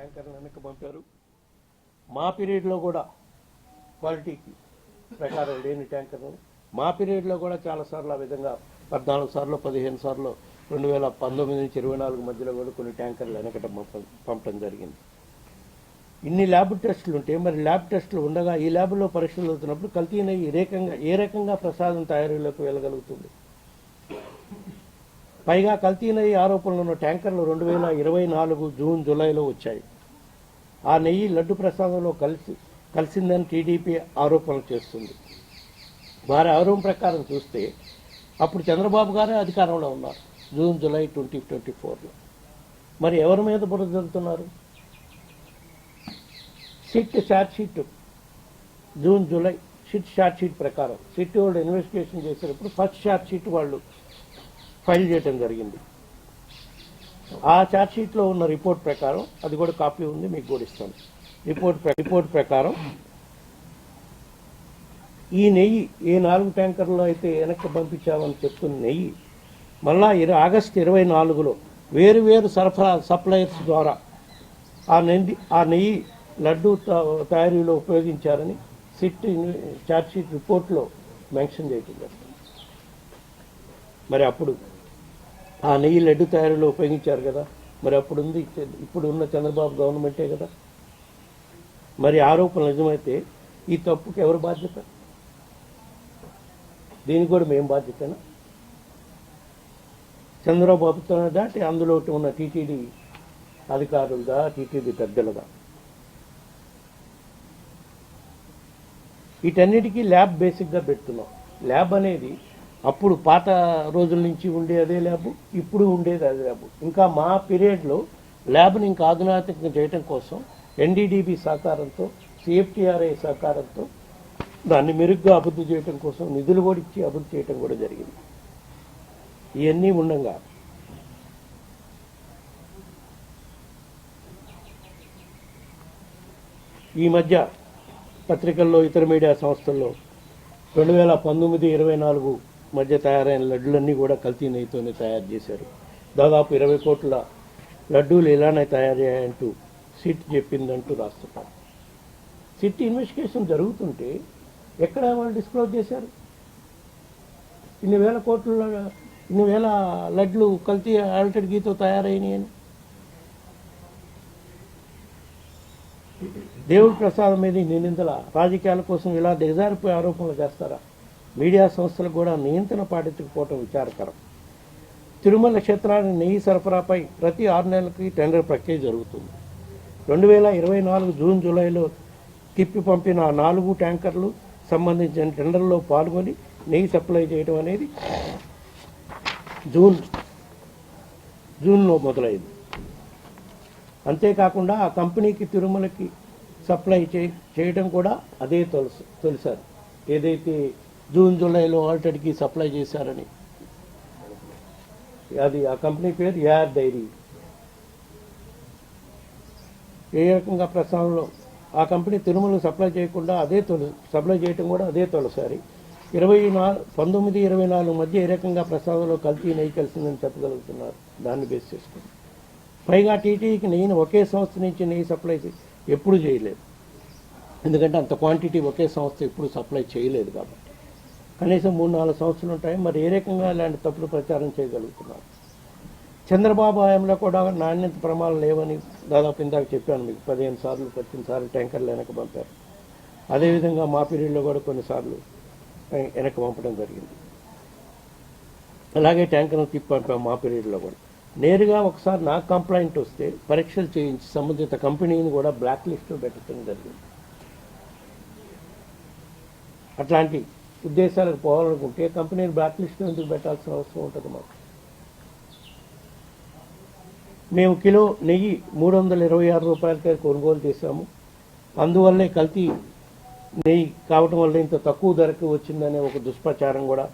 ట్యాంకర్లు వెనక్కి పంపారు. మా పీరియడ్లో కూడా క్వాలిటీకి ప్రకారం లేని ట్యాంకర్లు మా పీరియడ్లో కూడా చాలాసార్లు ఆ విధంగా పద్నాలుగు సార్లు పదిహేను సార్లు రెండు వేల పంతొమ్మిది నుంచి ఇరవై నాలుగు మధ్యలో కూడా కొన్ని ట్యాంకర్లు వెనకట పంపడం జరిగింది. ఇన్ని ల్యాబ్ టెస్టులు ఉంటే మరి ల్యాబ్ టెస్టులు ఉండగా ఈ ల్యాబ్లో పరీక్షలు అవుతున్నప్పుడు కల్తీన ఏ రకంగా ఏ రకంగా ప్రసాదం తయారీలోకి వెళ్ళగలుగుతుంది? పైగా కల్తీనయ్యి ఆరోపణలు ఉన్న ట్యాంకర్లు రెండు వేల ఇరవై నాలుగు జూన్ జూలైలో వచ్చాయి. ఆ నెయ్యి లడ్డు ప్రసాదంలో కలిసి కలిసిందని టీడీపీ ఆరోపణలు చేస్తుంది. వారి ఆరోపణ ప్రకారం చూస్తే అప్పుడు చంద్రబాబు గారే అధికారంలో ఉన్నారు జూన్ జూలై ట్వంటీ ట్వంటీ ఫోర్లో. మరి ఎవరి మీద బుర్ర జరుగుతున్నారు SIT charge sheet June July SIT charge sheet ప్రకారం. సిట్ వాళ్ళు ఇన్వెస్టిగేషన్ చేసేటప్పుడు ఫస్ట్ షార్ట్షీట్ వాళ్ళు ఫైల్ చేయడం జరిగింది. ఆ ఛార్జ్ షీట్లో ఉన్న రిపోర్ట్ ప్రకారం అది కూడా కాపీ ఉంది మీకు కూడా ఇస్తాను. రిపోర్ట్ రిపోర్ట్ ప్రకారం ఈ నెయ్యి ఏ నాలుగు ట్యాంకర్లో అయితే వెనక్కి పంపించామని చెప్తున్న నెయ్యి మళ్ళా ఇర ఆగస్టు ఇరవై నాలుగులో వేరు వేరు సరఫరా సప్లయర్స్ ద్వారా ఆ నెయ్యి ఆ నెయ్యి లడ్డు త- తయారీలో ఉపయోగించారని సిట్ ఛార్జ్ షీట్ రిపోర్ట్లో మెన్షన్ చేయటం జరిగింది. మరి అప్పుడు ఆ నెయ్యి లడ్డు తయారీలో ఉపయోగించారు కదా. మరి అప్పుడు ఉంది ఇప్పుడు ఉన్న చంద్రబాబు గవర్నమెంటే కదా. మరి ఆరోపణలు నిజమైతే ఈ తప్పుకి ఎవరు బాధ్యత? దీనికి కూడా మేము బాధ్యతనా? చంద్రబాబుతో దాటి అందులో ఉన్న టీటీడీ అధికారులుగా టీటీడీ పెద్దలుగా. వీటన్నిటికీ ల్యాబ్ బేసిక్గా పెడుతున్నాం. ల్యాబ్ అనేది అప్పుడు పాత రోజుల నుంచి ఉండే అదే ల్యాబ్ ఇప్పుడు ఉండేది అదే ల్యాబ్. ఇంకా మా పీరియడ్లో ల్యాబ్ని ఇంకా ఆధునాతికం చేయడం కోసం ఎన్డీడీబీ సహకారంతో సిఎఫ్టీఆర్ఐ సహకారంతో దాన్ని మెరుగ్గా అభివృద్ధి చేయడం కోసం నిధులు కూడా ఇచ్చి అభివృద్ధి చేయడం కూడా జరిగింది. ఇవన్నీ ఉండంగా. ఈ మధ్య పత్రికల్లో ఇతర మీడియా సంస్థల్లో రెండు వేల పంతొమ్మిది ఇరవై నాలుగు మధ్య తయారైన లడ్డులన్నీ కూడా కల్తీ నెయ్యితోనే తయారు చేశారు. దాదాపు ఇరవై కోట్ల లడ్డూలు ఇలానే తయారయ్యాయంటూ సిట్ చెప్పిందంటూ రాస్తున్నారు సిట్ ఇన్వెస్టిగేషన్ జరుగుతుంటే ఎక్కడ వాళ్ళు డిస్క్లోజ్ చేశారు? ఇన్ని వేల కోట్ల ఇన్ని వేల లడ్లు కల్తీ ఆల్టెడ్ గీతో తయారైనాయి అని. దేవుడి ప్రసాదం మీద ఈ నిందితుల రాజకీయాల కోసం ఇలా దిగజారిపోయే ఆరోపణలు చేస్తారా? మీడియా సంస్థలు కూడా నియంత్రణ పాటించకపోవటం విచారకరం. తిరుమల క్షేత్రానికి నెయ్యి సరఫరాపై ప్రతి ఆరు నెలలకి టెండర్ ప్రక్రియ జరుగుతుంది. రెండు వేల ఇరవై నాలుగు జూన్ జూలైలో తిప్పి పంపిన నాలుగు ట్యాంకర్లు సంబంధించిన టెండర్లో పాల్గొని నెయ్యి సప్లై చేయడం అనేది జూన్ జూన్లో మొదలైంది. అంతేకాకుండా ఆ కంపెనీకి తిరుమలకి సప్లై చే చేయడం కూడా అదే తొలసి తొలిసారి. ఏదైతే జూన్ జూలైలో ఆల్రెడీకి సప్లై చేశారని. అది ఆ కంపెనీ పేరు ఏఆర్ డైరీ. ఏ రకంగా ప్రస్తావనలో? ఆ కంపెనీ తిరుమలకు సప్లై చేయకుండా అదే తొలి సప్లై చేయటం కూడా అదే తొలిసారి. ఇరవై నాలుగు పంతొమ్మిది ఇరవై నాలుగు మధ్య ఏ రకంగా ప్రస్తావనలో కల్తీ నెయ్యి కలిసిందని చెప్పగలుగుతున్నారు? దాన్ని బేస్ చేసుకుని పైగా టీటీకి నెయ్యిని ఒకే సంస్థ నుంచి నెయ్యి సప్లై ఎప్పుడు చేయలేదు. ఎందుకంటే అంత క్వాంటిటీ ఒకే సంస్థ ఎప్పుడు సప్లై చేయలేదు కాబట్టి. కనీసం మూడు నాలుగు సంవత్సరాలు ఉంటాయి. మరి ఏ రకంగా ఇలాంటి తప్పుడు ప్రచారం చేయగలుగుతున్నారు? చంద్రబాబు హయాంలో కూడా నాణ్యత ప్రమాణాలు లేవని దాదాపు ఇందాక చెప్పాను మీకు. పదిహేను సార్లు పద్దెనిమిది సార్లు ట్యాంకర్లు వెనక పంపారు. అదేవిధంగా మా పీరియడ్లో కూడా కొన్నిసార్లు వెనక పంపడం జరిగింది. అలాగే ట్యాంకర్ను తిప్పి పంపాం మా పీరియడ్లో కూడా. నేరుగా ఒకసారి నాకు కంప్లైంట్ వస్తే పరీక్షలు చేయించి సంబంధిత కంపెనీని కూడా బ్లాక్ లిస్ట్లో పెట్టడం జరిగింది. అట్లాంటి ఉద్దేశాలకు పోవాలనుకుంటే కంపెనీని బ్లాక్లిస్ట్లో ఎందుకు పెట్టాల్సిన అవసరం ఉంటుంది మాకు? మేము కిలో నెయ్యి మూడు వందల ఇరవై ఆరు రూపాయలకే కొనుగోలు చేశాము. అందువల్లే కల్తీ నెయ్యి కావటం వల్ల ఇంత తక్కువ ధరకు వచ్చిందనే ఒక దుష్ప్రచారం కూడా